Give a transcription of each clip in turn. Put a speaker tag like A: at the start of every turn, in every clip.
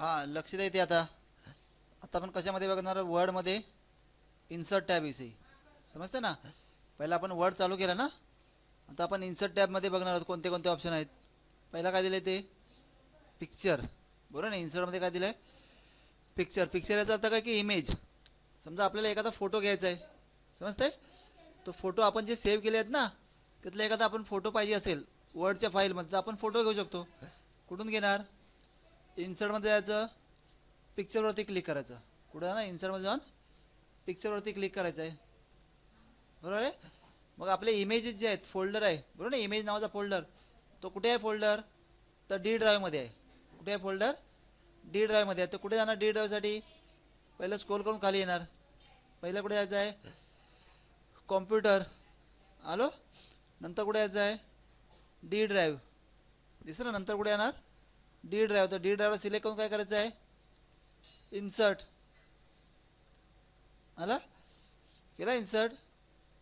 A: हां लक्ष द्या आता. आता आपण कशामध्ये बघणार? वर्डमध्ये इन्सर्ट टॅब विषयी. समजते ना? पहिला आपण वर्ड चालू केला ना? आता आपण इन्सर्ट टॅबमध्ये बघणार आहोत कोणते कोणते ऑप्शन आहेत. पहिला काय दिलं ते? पिक्चर बरोबर ना? इन्सर्टमध्ये काय दिलं आहे पिक्चर पिक्चर याचा अर्थ काय की इमेज समजा आपल्याला एखादा फोटो घ्यायचा आहे. समजतंय? तो फोटो आपण जे सेव्ह केले आहेत ना त्यातला एखादा आपण फोटो पाहिजे असेल वर्डच्या फाईलमध्ये तर आपण फोटो घेऊ शकतो. कुठून घेणार? इन्सर्टमध्ये जायचं पिक्चरवरती क्लिक करायचं. कुठं ना इन्सर्टमध्ये जाऊन पिक्चरवरती क्लिक करायचं आहे बरोबर आहे? मग आपले इमेजेस जे आहेत फोल्डर आहे. बरोबर ना इमेज नावाचा फोल्डर तो कुठे आहे फोल्डर तर डी ड्राईव्हमध्ये आहे. कुठे आहे फोल्डर डी ड्राईव्हमध्ये आहे. तर कुठे जाणार डी ड्राईव्हसाठी पहिलं स्क्रोल करून खाली येणार. पहिलं कुठे जायचं आहे? कॉम्प्युटर आलो? नंतर कुठे यायचं आहे? डी ड्राईव्ह दिसलं ना नंतर कुठे येणार? डी ड्राईव्ह तर डी ड्राईव्हला सिलेक्ट करून काय करायचं आहे? इन्सर्ट आला? केला इन्सर्ट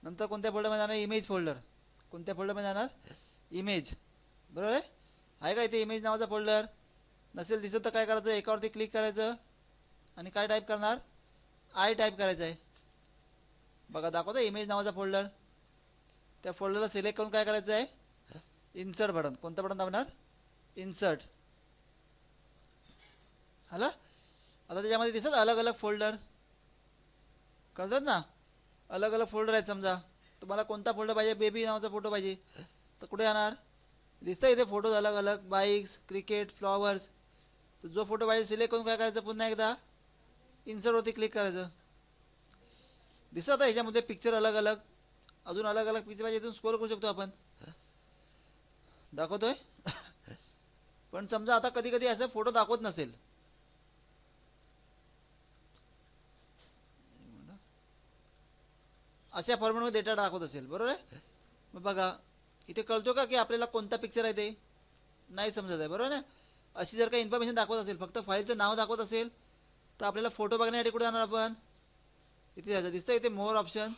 A: नंतर कोणत्या फोल्डरमध्ये जाणार? इमेज फोल्डर कोणत्या फोल्डरमध्ये जाणार? इमेज बरोबर आहे? आहे का इथे इमेज नावाचा फोल्डर नसेल दिसत तर काय करायचं? एकावरती क्लिक करायचं. आणि काय टाईप करणार? आय टाईप करायचं आहे. बघा दाखवतो इमेज नावाचा फोल्डर त्या फोल्डरला सिलेक्ट करून काय करायचं आहे? इन्सर्ट बटन कोणतं बटन दाबणार? इन्सर्ट आलं आता त्याच्यामध्ये दिसत अलग अलग फोल्डर कळतात ना? अलग अलग फोल्डर आहेत समजा. तुम्हाला कोणता फोल्डर पाहिजे? बेबी नावाचा फोटो पाहिजे. तर कुठे जाणार? दिसतं इथे फोटोज अलग अलग बाईक्स क्रिकेट फ्लॉवर्स तर जो फोटो पाहिजे सिलेक्ट करून काय करायचं पुन्हा एकदा? इन्सर्टवरती क्लिक करायचं. दिसत आहे ह्याच्यामध्ये पिक्चर अलग अलग अजून अलग अलग पिक्चर पाहिजे इथून स्कोर करू शकतो आपण. दाखवतोय? पण समजा आता कधी कधी असं फोटो दाखवत नसेल. अशा फॉर्मॅटमध्ये डेटा दाखवत असेल बरोबर आहे? मग बघा इथे कळतो का की आपल्याला कोणता पिक्चर आहे ते? नाही समजत आहे बरोबर ना? अशी जर काही इन्फॉर्मेशन दाखवत असेल फक्त फाईलचं नाव दाखवत असेल तर आपल्याला फोटो बघण्यासाठी कुठे जाणार आपण? इथे जायचं. दिसतं इथे मोर ऑप्शन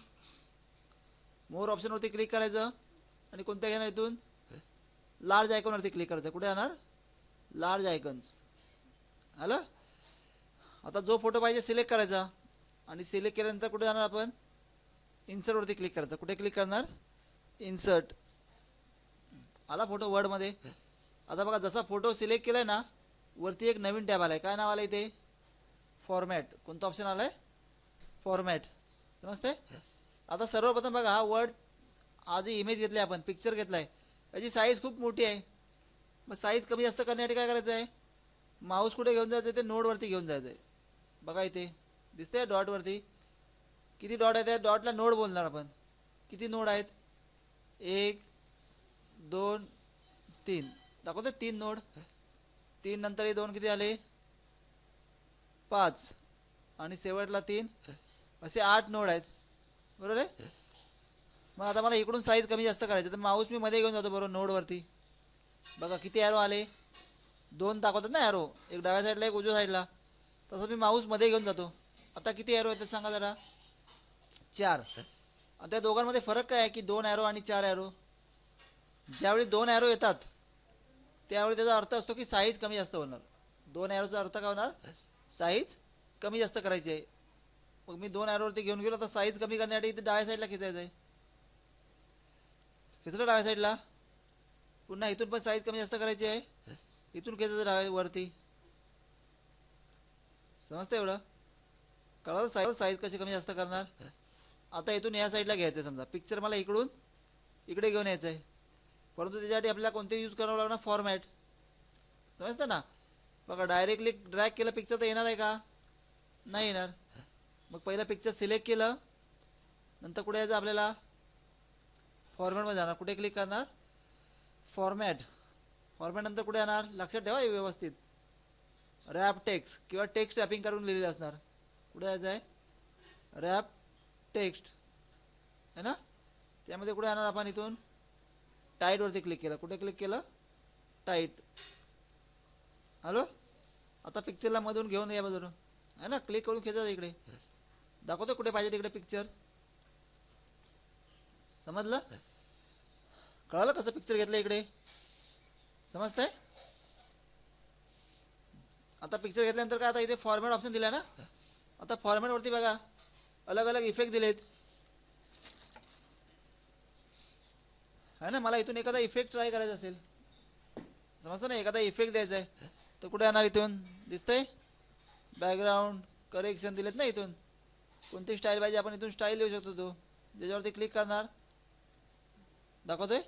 A: मोर ऑप्शनवरती क्लिक करायचं. आणि कोणत्या घेणार इथून? लार्ज आयकॉनवरती क्लिक करायचं. कुठे जाणार? लार्ज आयकॉन्स आलं आता जो फोटो पाहिजे सिलेक्ट करायचा. आणि सिलेक्ट केल्यानंतर कुठे जाणार आपण? इन्सर्टवरती क्लिक करायचं. कुठे क्लिक करणार? इन्सर्ट आला फोटो वर्डमध्ये आता बघा जसा फोटो सिलेक्ट केला आहे ना वरती एक नवीन टॅब आला आहे काय नाव आलं इथे? फॉर्मॅट कोणतं ऑप्शन आलं आहे फॉर्मॅट समजते आता सर्वप्रथम बघा हा वर्ड आधी इमेज घेतली आपण पिक्चर घेतला आहे याची साईज खूप मोठी आहे. मग साईज कमी जास्त करण्यासाठी काय करायचं आहे? माऊस कुठे घेऊन जायचं ते नोडवरती घेऊन जायचं आहे बघा इथे. दिसते डॉटवरती किती डॉट आहेत त्या डॉटला नोड बोलणार आपण. किती नोड आहेत? एक दोन तीन. दाखवते तीन नोड. तीन नंतर हे दोन किती आले? पाच. आणि शेवटला तीन. असे आठ नोड आहेत. बरोबर आहे? मग आता मला इकडून साईज कमी जास्त करायचं तर माऊस मी मध्ये घेऊन जातो बरोबर नोडवरती बघा किती ॲरो आले? दोन दाखवतात ना ॲरो एक डाव्या साईडला एक उजव्या साईडला तसं मी माऊसमध्ये घेऊन जातो. आता किती ॲरो येतात सांगा जरा. चार आणि त्या दोघांमध्ये फरक काय आहे की दोन ॲरो आणि चार ॲरो ज्यावेळी दोन ॲरो येतात त्यावेळी त्याचा अर्थ असतो की साईज कमी जास्त होणार. दोन ॲरोचा अर्थ काय होणार? साईज कमी जास्त करायची. आहे मग मी दोन ॲरोवरती घेऊन गेलो तर साईज कमी करण्यासाठी इथे डाव्या साईडला खेचायचं आहे खेचलं डाव्या साईडला पुन्हा इथून पण साईज कमी जास्त करायची आहे. इथून खेचायचं डाव्या वरती. समजतं एवढं? कळलं साईज साईज कशी कमी जास्त करणार? आता इथून या साईडला घ्यायचं आहे समजा. पिक्चर मला इकडून इकडे घेऊन यायचं आहे परंतु त्याच्यासाठी आपल्याला कोणते यूज करावं लागणार फॉर्मॅट समजतं ना? बघा डायरेक्टली ड्रॅग केलं पिक्चर तर येणार आहे का? नाही येणार. मग पहिलं पिक्चर सिलेक्ट केलं. नंतर कुठे यायचं आपल्याला? फॉर्मॅटमध्ये जाणार. कुठे क्लिक करणार? फॉर्मॅट फॉर्मॅट नंतर कुठे येणार? लक्षात ठेवा व्यवस्थित. रॅप टेक्स्ट किंवा टेक्स्ट रॅपिंग करून लिहिलेलं असणार. कुठे यायचं आहे रॅप टेक्स्ट है ना? त्यामध्ये कुठे येणार आपण इथून? टाईटवरती क्लिक केलं. कुठे क्लिक केलं? टाईट हॅलो आता पिक्चरला मधून घेऊन या बाजूला. है ना? क्लिक करून खेचा इकडे. दाखवतो कुठे पाहिजे तिकडे पिक्चर समजलं? कळालं कसं पिक्चर घेतलं इकडे? समजतंय? आता पिक्चर घेतल्यानंतर काय आता इथे फॉर्मॅट ऑप्शन दिला ना? आता फॉर्मॅटवरती बघा. अलग अलग इफेक्ट दिलेत. है ना? मला इथून एखादा इफेक्ट ट्राय करायचा असेल. समजतं ना? एखादा इफेक्ट द्यायचा आहे. तर कुठे येणार इथून? दिसतंय? बॅकग्राऊंड करेक्शन दिलेत ना इथून? कोणती स्टाईल पाहिजे? आपण इथून स्टाईल देऊ शकतो तो. ज्याच्यावरती क्लिक करणार. दाखवतोय?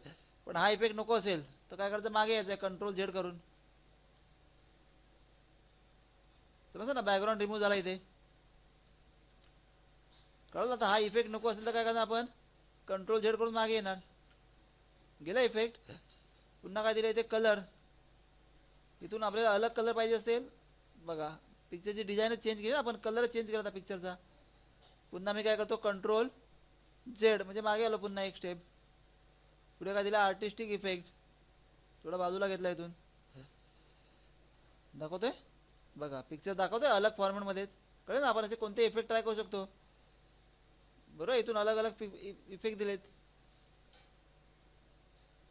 A: पण हा इफेक्ट नको असेल. तर काय करायचं मागे यायचं कंट्रोल झेड करून. समजतं ना? बॅकग्राऊंड रिमूव्ह झाला इथे. कळलं आता हा इफेक्ट नको असेल तर काय करणार आपण? कंट्रोल झेड करून मागे येणार. गेला इफेक्ट पुन्हा काय दिलं इथे? कलर इथून आपल्याला अलग कलर पाहिजे असेल. बघा पिक्चरची डिझाईनच चेंज केली ना आपण कलर चेंज केला होता पिक्चरचा पुन्हा मी काय करतो? कंट्रोल झेड म्हणजे मागे आलो पुन्हा एक स्टेप पुढे काय दिला? आर्टिस्टिक इफेक्ट थोडा बाजूला घेतला इथून. दाखवतोय? बघा पिक्चर दाखवतोय अलग फॉर्मॅटमध्येच कळेल ना आपण असे कोणते इफेक्ट ट्राय करू शकतो? बरोबर इथून अलग अलग इफेक्ट दिलेत.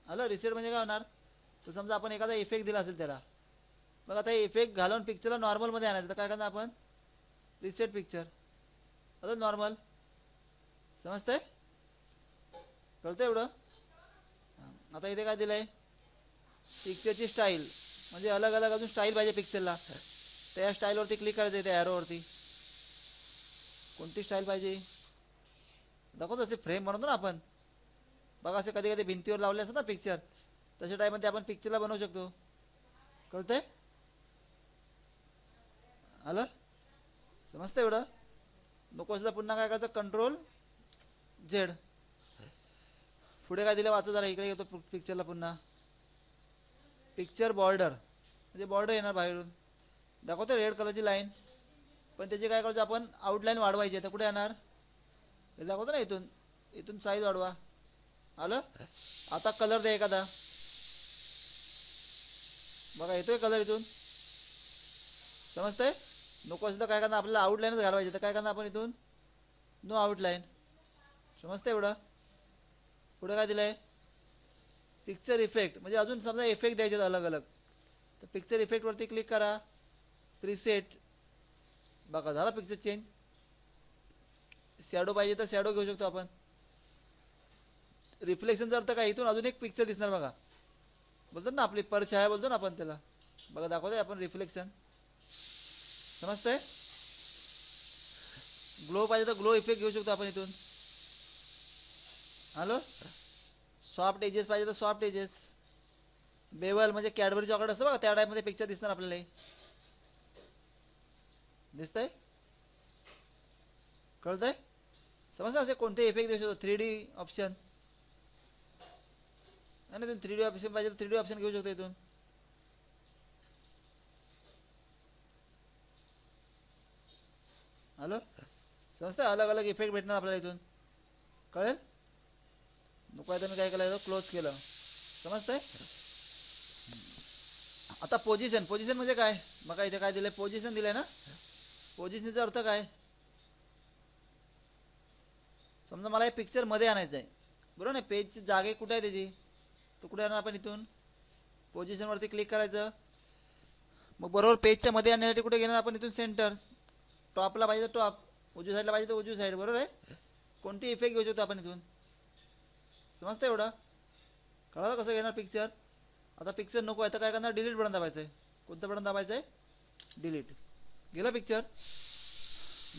A: आलं? रिसेट म्हणजे काय होणार? तर समजा आपण एखादा इफेक्ट दिला असेल त्याला. मग आता इफेक्ट घालून पिक्चरला नॉर्मलमध्ये आणायचं. तर काय करणार आपण? रिसेट पिक्चर आता नॉर्मल समजतंय? कळतं एवढं? आता इथे काय दिलं आहे पिक्चरची स्टाईल म्हणजे अलग अलग अजून स्टाईल पाहिजे पिक्चरला तर या स्टाईलवरती क्लिक करायचं आहे त्या ॲरोवरती कोणती स्टाईल पाहिजे? दाखवतो असे फ्रेम बनवतो ना आपण. बघा असे कधी कधी भिंतीवर लावले असतात ना पिक्चर तशा टाईपमध्ये आपण पिक्चरला बनवू शकतो. कळतंय? आलं? समजतं एवढं? नको असलं पुन्हा काय करायचं? कंट्रोल झेड पुढे काय दिलं? वाचा जरा इकडे येतो पिक्चरला पुन्हा. पिक्चर बॉर्डर म्हणजे बॉर्डर येणार बाहेरून. दाखवतो रेड कलरची लाईन पण त्याची काय करायचं? आपण आउटलाईन वाढवायची. आहे तर कुठे येणार? हे दाखवतो ना इथून इथून साईज वाढवा. आलं? आता कलर द्या एखादा. बघा येतोय कलर इथून? समजतंय? नको असेल तर काय करणार आपल्याला आउटलाईनच घालवायची. तर काय करणार आपण इथून? नो आउटलाईन समजतंय एवढं? पुढं काय दिलं आहे पिक्चर इफेक्ट म्हणजे अजून समजा इफेक्ट द्यायचे अलग अलग तर पिक्चर इफेक्टवरती क्लिक करा. प्रिसेट बघा झाला पिक्चर चेंज शॅडो पाहिजे तर शॅडो घेऊ शकतो आपण. रिफ्लेक्शनचा अर्थ काय? इथून अजून एक पिक्चर दिसणार बघा. बोलतात ना आपली परछाया बोलतो ना आपण त्याला. बघा दाखवतोय आपण रिफ्लेक्शन समजतंय? ग्लो पाहिजे तर ग्लो इफेक्ट घेऊ शकतो आपण इथून. हॅलो सॉफ्ट एजेस पाहिजे तर सॉफ्ट एजेस बेवल म्हणजे कॅडबरी चॉकलेट असतं बघा त्या टाईपमध्ये पिक्चर दिसणार आपल्याला दिसतंय? कळतंय? समजतं असे कोणते इफेक्ट देऊ शकतो थ्री डी ऑप्शन आणि इथून थ्री डी ऑप्शन पाहिजे तर थ्री डी ऑप्शन घेऊ शकतो इथून हॅलो समजतं अलग अलग इफेक्ट भेटणार आपल्याला इथून कळेल नको आहे तर मी काय केलं क्लोज केलं समजतंय आता पोझिशन पोझिशन म्हणजे काय मग इथे काय दिलं पोझिशन दिलं ना पोझिशनचा अर्थ काय समजा मला हे पिक्चरमध्ये आणायचं आहे. बरोबर ना पेजची जागे कुठे आहे त्याची? तो कुठे आणणार आपण इथून? पोझिशनवरती क्लिक करायचं. मग बरोबर पेजच्या मध्ये आणण्यासाठी कुठे घेणार आपण इथून? सेंटर टॉपला पाहिजे तर टॉप उजवी साईडला पाहिजे तर उजवी साईड बरोबर आहे? कोणती इफेक्ट घेऊ शकतो आपण इथून? समजतं एवढं? कळलं कसं घेणार पिक्चर आता पिक्चर नको आहे तर काय करणार? डिलीट बटन दाबायचं आहे. कोणतं बटन दाबायचं आहे? डिलीट गेलं पिक्चर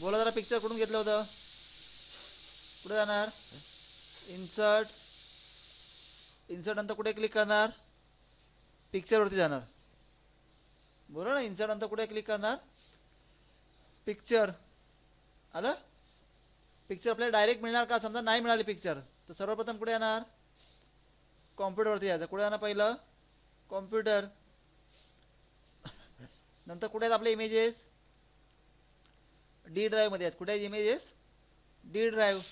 A: बोला जरा पिक्चर कुठून घेतलं होतं? कुठे जाणार. इन्सर्ट इन्सर्ट नंतर कुठे क्लिक करणार? पिक्चरवरती जाणार. बरोबर ना? इन्सर्ट नंतर कुठे क्लिक करणार? पिक्चर आलं? पिक्चर आपल्याला डायरेक्ट मिळणार का? समजा नाही मिळाली पिक्चर तर सर्वप्रथम कुठे येणार? कॉम्प्युटरवरती यायचं कुठे येणार पहिलं? कॉम्प्युटर नंतर कुठे आहेत आपले इमेजेस डी ड्राईव्हमध्ये आहेत. कुठे आहेत इमेजेस डी ड्राईव्ह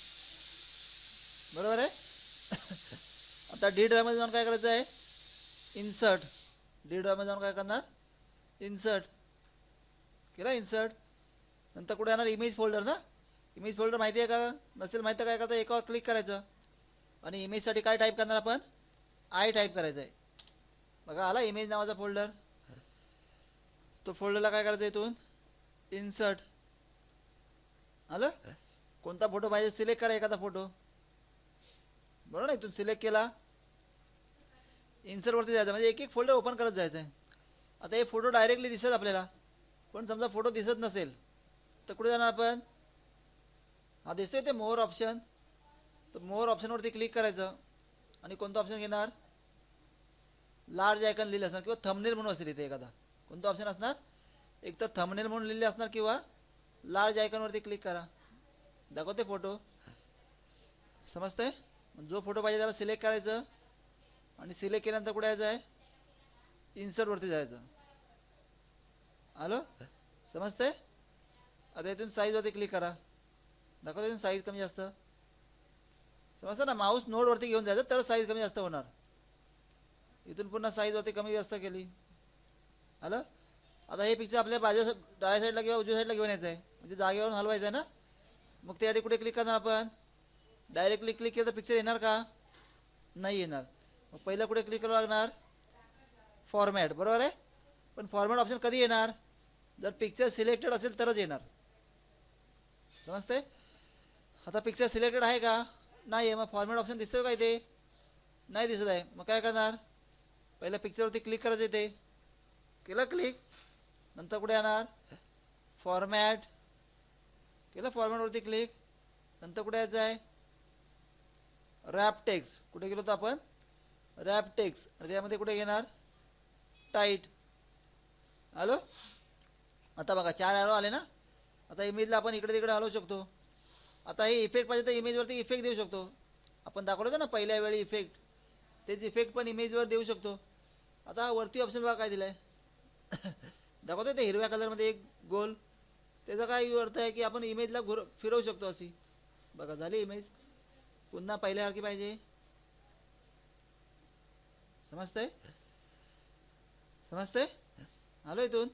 A: बरोबर आहे? आता डी ड्राईव्हमध्ये जाऊन काय करायचं आहे? इन्सर्ट डी ड्राईव्हमध्ये जाऊन काय करणार? इन्सर्ट केला इन्सर्ट नंतर कुठे येणार इमेज फोल्डर ना? इमेज फोल्डर माहिती आहे का? नसेल माहिती काय करता? एकावर क्लिक करायचं. आणि इमेजसाठी काय टाईप करणार आपण? आय टाईप करायचं आहे. बघा आला इमेज नावाचा फोल्डर तो फोल्डरला काय करायचं इथून? इन्सर्ट आलं? कोणता फोटो पाहिजे? सिलेक्ट करा एखादा फोटो बरोबर ना इथून सिलेक्ट केला. इन्सर्टवरती जायचं म्हणजे एक एक फोल्डर ओपन करत जायचं आहे आता हे फोटो डायरेक्टली दिसत आपल्याला. पण समजा फोटो दिसत नसेल तर कुठे जाणार आपण? हा दिसतोय ते मोर ऑप्शन तर मोर ऑप्शनवरती क्लिक करायचं. आणि कोणतं ऑप्शन घेणार? लार्ज आयकन लिहिले असणार किंवा थमनेल म्हणून असेल इथे एखादा. कोणतं ऑप्शन असणार? एक तर थमनेल म्हणून लिहिले असणार किंवा लार्ज आयकनवरती क्लिक करा. दाखवते फोटो समजतंय? जो फोटो पाहिजे त्याला सिलेक्ट करायचं आणि सिलेक्ट केल्यानंतर कुठे यायचं आहे? इन्सर्टवरती जायचं. हॅलो समजतंय? आता इथून साईजवरती क्लिक करा. दाखवतो इथून साईज कमी जास्त. समजतं ना? माऊस नोडवरती घेऊन जायचं तर साईज कमी जास्त होणार. इथून पुन्हा साईजवरती कमी जास्त केली. आलं? आता हे पिक्चर आपल्या बाजू डाव्या साईडला किंवा उजव्या साईडला घेऊन यायचं आहे म्हणजे जागेवरून हलवायचं आहे ना? मग त्यासाठी कुठे क्लिक करणार आपण? डायरेक्टली क्लिक केलं तर पिक्चर येणार का? नाही येणार. मग पहिलं कुठे क्लिक करावं लागणार? फॉर्मॅट बरोबर आहे? पण फॉर्मॅट ऑप्शन कधी येणार? जर पिक्चर सिलेक्टेड असेल तरच येणार. समजते आता पिक्चर सिलेक्टेड आहे का? नाही आहे. मग फॉर्मॅट ऑप्शन दिसतोय का इथे? नाही दिसत आहे. मग काय करणार? पहिल्या पिक्चरवरती क्लिक करायचं इथे. केलं क्लिक नंतर कुठे येणार? फॉर्मॅट केलं फॉर्मॅटवरती क्लिक नंतर कुठे यायचं आहे? रॅपटेक्स. कुठे गेलो होतो आपण? रॅपटेक्स. त्यामध्ये कुठे घेणार? टाईट. हॅलो आता बघा चार ॲरो आले ना? आता इमेजला आपण इकडे तिकडे हलवू शकतो. आता हे इफेक्ट पाहिजे तर इमेजवरती इफेक्ट देऊ शकतो. आपण दाखवलं होतं ना पहिल्या वेळी इफेक्ट तेच इफेक्ट पण इमेजवर देऊ शकतो. आता वरती ऑप्शन बघा काय दिलं आहे दाखवतो ते हिरव्या कलरमध्ये एक गोल. त्याचा काय अर्थ आहे की आपण इमेजला घुर फिरवू शकतो अशी. बघा झाली इमेज पुन्हा पहिल्यासारखी पाहिजे. समजतंय? समजतंय? आलो इथून.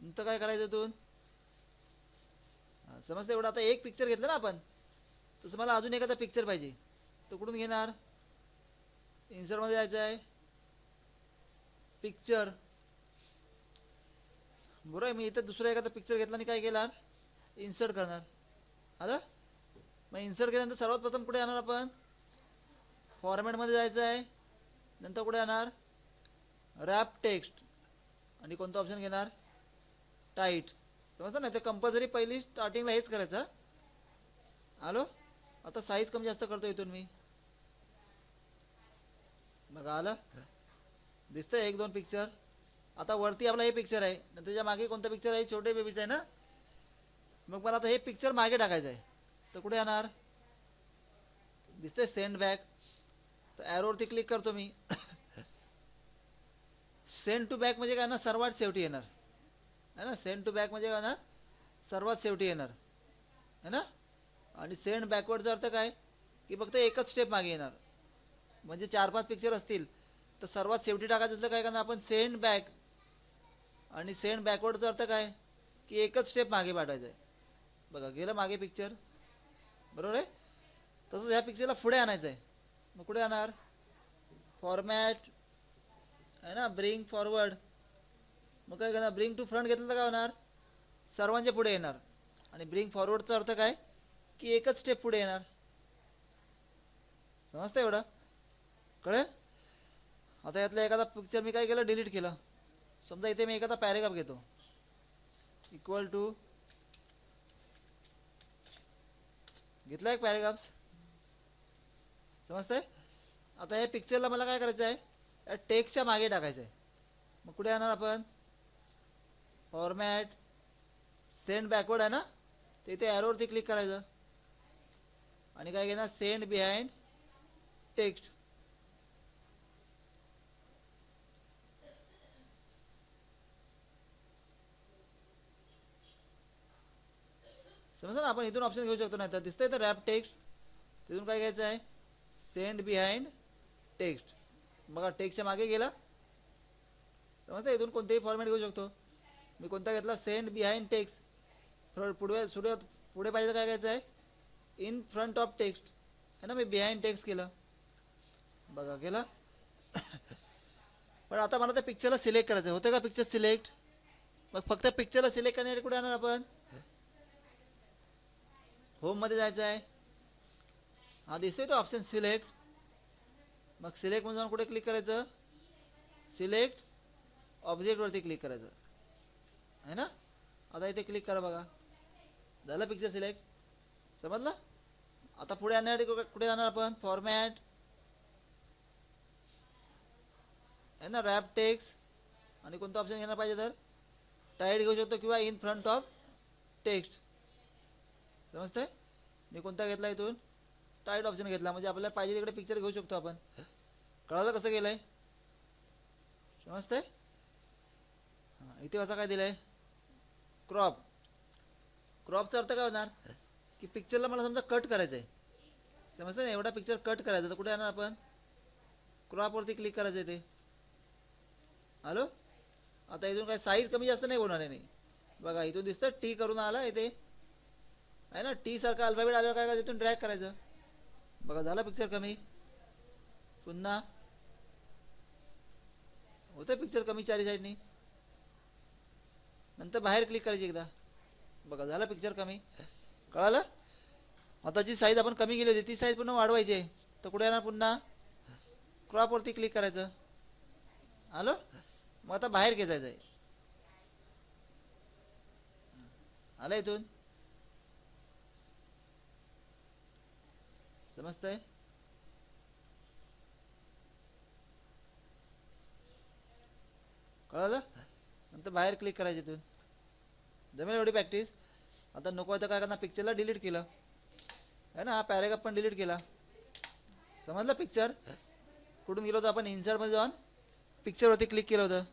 A: नंतर काय करायचं इथून? समजतं एवढं? आता एक पिक्चर घेतलं ना आपण. तसं मला अजून एखादा पिक्चर पाहिजे. तो कुठून घेणार? इन्सर्टमध्ये जायचं आहे. पिक्चर बरोबर आहे मी इथं दुसरा एखादा पिक्चर घेतला आणि काय केला? इन्सर्ट करणार. आलं? मग इन्सर्ट केल्यानंतर सर्वात प्रथम कुठे येणार आपण? फॉर्मॅटमध्ये जायचं आहे. नंतर कुठे येणार रॅप टेक्स्ट आणि कोणतं ऑप्शन घेणार? टाईट समजतं ना? ते कंपल्सरी पहिली स्टार्टिंगला हेच करायचं आलो? आता साईज कमी जास्त करतो इथून मी. बघा आलं? दिसतंय एक दोन पिक्चर आता वरती आपला हे पिक्चर आहे. नंतर त्याच्यामागे कोणतं पिक्चर आहे? छोटे बेबीचं आहे ना? मग मला आता हे पिक्चर मागे टाकायचं आहे. तर कुठे येणार दिसतंय सेंड बॅक तर ॲरोवरती क्लिक करतो मी. सेंड टू बॅक म्हणजे काय ना सर्वात शेवटी येणार. है ना? सेंड टू बॅक म्हणजे काय ना सर्वात शेवटी येणार. है ना? आणि सेंड बॅकवर्डचा अर्थ काय? की फक्त एकच स्टेप मागे येणार. म्हणजे चार पाच पिक्चर असतील. तर सर्वात शेवटी टाकायचं असलं काय करणार? आपण सेंड बॅक आणि सेंड बॅकवर्डचा अर्थ काय? की एकच स्टेप मागे पाठवायचं आहे बघा गेलं मागे पिक्चर बरोबर आहे? तसंच ह्या पिक्चरला पुढे आणायचं आहे मग कुठे आणणार फॉर्मॅट आहे ना? ब्रिंग फॉरवर्ड मग काय करणार? ब्रिंग टू फ्रंट घेतलं तर काय होणार? सर्वांच्या पुढे येणार. आणि ब्रिंग फॉरवर्डचा अर्थ काय? की एकच स्टेप पुढे येणार. समजतं एवढं? कळेल? आता यातलं एखादा पिक्चर मी काय केलं? डिलीट केलं. समजा इथे मी एखादा पॅरेग्राफ घेतो. इक्वल टू घेतला एक पॅरेग्राफ समजतंय? आता या पिक्चरला मला काय करायचं आहे या टेक्स्टच्या मागे टाकायचं आहे मग कुठे येणार आपण? फॉर्मॅट सेंड बॅकवर्ड आहे ना? ते इथे ॲरोवरती क्लिक करायचं. आणि काय घेणार? सेंड बिहाइंड टेक्स्ट समजा ना? आपण इथून ऑप्शन घेऊ शकतो नाही तर दिसतंय तर रॅप टेक्स्ट तिथून काय घ्यायचं आहे? सेंड बिहाइंड टेक्स्ट बघा टेक्स्टच्या मागे गेला. समजतं इथून कोणतेही फॉर्मॅट घेऊ शकतो. मी कोणता घेतला? सेंड बिहाइंड टेक्स्ट पुढे पुढे पुढे पाहिजे तर काय घ्यायचं आहे? इन फ्रंट ऑफ टेक्स्ट है ना? मी बिहाइंड टेक्स्ट केलं. बघा केलं. पण आता मला त्या पिक्चरला सिलेक्ट करायचं होतं का पिक्चर सिलेक्ट मग फक्त पिक्चरला सिलेक्ट करण्यासाठी कुठे येणार आपण? होममध्ये जायचं आहे हा दिसतोय तो ऑप्शन सिलेक्ट मग सिलेक्ट जाऊन कुठे क्लिक करायचं? सिलेक्ट ऑब्जेक्टवरती क्लिक करायचं. आहे ना? आता इथे क्लिक करा बघा. झालं पिक्चर सिलेक्ट समजलं? आता पुढे आणण्यासाठी कुठे- कुठे जाणार आपण? फॉर्मॅट आहे ना? रॅप टेक्स आणि कोणतं ऑप्शन घेणार पाहिजे तर? टाईट घेऊ शकतो किंवा इन फ्रंट ऑफ टेक्स्ट समजतंय? मी कोणता घेतला इथून? टाईट ऑप्शन घेतला. म्हणजे आपल्याला पाहिजे तिकडे पिक्चर घेऊ शकतो आपण. कळालं कसं केलंय समजतंय? हां इथे असं काय दिलंय? क्रॉप क्रॉपचा अर्थ काय होणार? की पिक्चरला मला समजा कट करायचं आहे समजतं ना? एवढा पिक्चर कट करायचा तर कुठे येणार आपण? क्रॉपवरती क्लिक करायचं आहे ते. हॅलो आता इथून काय साईज कमी जास्त नाही होणार आहे. नाही बघा इथून दिसतं टी करून आला इथे आहे ना? टी सारखा अल्फाबेट आल्यावर काय करायचं? तिथून ड्रॅग करायचं. बघा झाला पिक्चर कमी. पुन्हा. होतं पिक्चर कमी चारी साईडनी. नंतर बाहेर क्लिक करायची एकदा. बघा झालं पिक्चर कमी. कळालं? आता जी साईज आपण कमी केली होती. ती साईज पुन्हा वाढवायची आहे. तर कुठे येणार पुन्हा? क्रॉपवरती क्लिक करायचं. हॅलो मग आता बाहेर घ्यायचं आहे. आलं इथून? समजतंय? कळलं? नंतर बाहेर क्लिक करायचे तू जमेल एवढी प्रॅक्टिस आता नको आहे तर काय करणार? पिक्चरला डिलीट केलं. आहे ना? हा पॅरेग्राफ पण डिलीट केला. समजलं पिक्चर कुठून गेलो होतो आपण? इन्सर्टमध्ये जाऊन पिक्चरवरती क्लिक केलं होतं.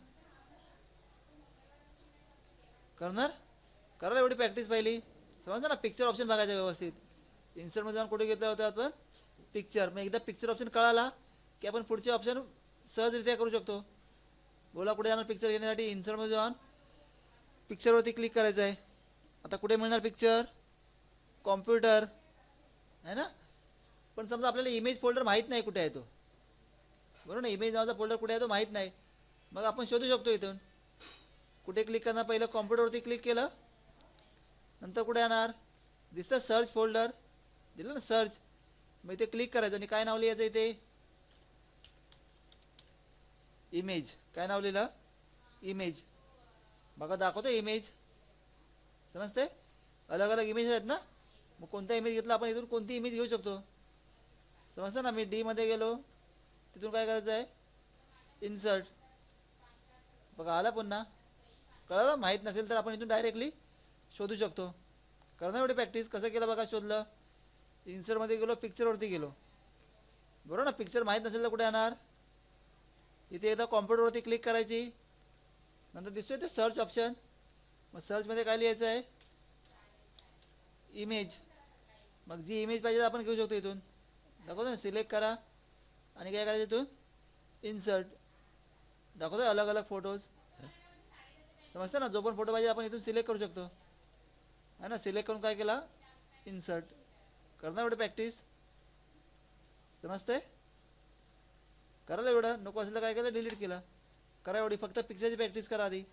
A: करणार? करायला एवढी प्रॅक्टिस पाहिली. समजलं ना? पिक्चर ऑप्शन बघायचं व्यवस्थित. इन्सर्टमध्ये जाऊन कुठे घेतलं होतं आपण? पिक्चर मग एकदा पिक्चर ऑप्शन कळाला की आपण पुढचे ऑप्शन सहजरित्या करू शकतो. बोला कुठे जाणार पिक्चर घेण्यासाठी? इन्सर्टमध्ये जाऊन पिक्चरवरती क्लिक करायचं आहे. आता कुठे मिळणार पिक्चर कॉम्प्युटर आहे ना? पण समजा आपल्याला इमेज फोल्डर माहीत नाही कुठे आहे तो. बरोबर ना? इमेज नावाचा फोल्डर कुठे आहे तो माहीत नाही. मग आपण शोधू शकतो इथून. कुठे क्लिक करणार? पहिलं कॉम्प्युटरवरती क्लिक केलं. नंतर कुठे येणार? दिसतं सर्च फोल्डर दिलं ना सर्च मग इथे क्लिक करायचं आणि काय नाव लिहायचं इथे? इमेज काय नाव लिहिलं? इमेज बघा दाखवतो इमेज समजते अलग अलग इमेज आहेत ना? मग कोणता इमेज घेतला आपण इथून कोणती इमेज घेऊ शकतो? समजतं ना? मी डीमध्ये गेलो. तिथून काय करायचं आहे? इन्सर्ट बघा आला पुन्हा. कळलं? माहीत नसेल तर आपण इथून डायरेक्टली शोधू शकतो. करणार एवढी प्रॅक्टिस कसं केलं बघा शोधलं? इन्सर्टमध्ये गेलो पिक्चरवरती गेलो. बरोबर ना? पिक्चर माहीत नसेल तर कुठे येणार? इथे एकदा कॉम्प्युटरवरती क्लिक करायची. नंतर दिसतोय ते सर्च ऑप्शन मग सर्चमध्ये काय लिहायचं आहे? इमेज मग जी इमेज पाहिजे आपण घेऊ शकतो इथून. दाखवतो ना? सिलेक्ट करा. आणि काय करायचं इथून? इन्सर्ट दाखवतो अलग अलग फोटोज समजतं ना? जो पण फोटो पाहिजे आपण इथून सिलेक्ट करू शकतो. आहे ना? सिलेक्ट करून काय केला? इन्सर्ट करणार एवढं प्रॅक्टिस समजते करायला एवढं नको असेल तर काय केलं? डिलीट केलं. करा एवढी. फक्त पिक्चरची प्रॅक्टिस करा आधी.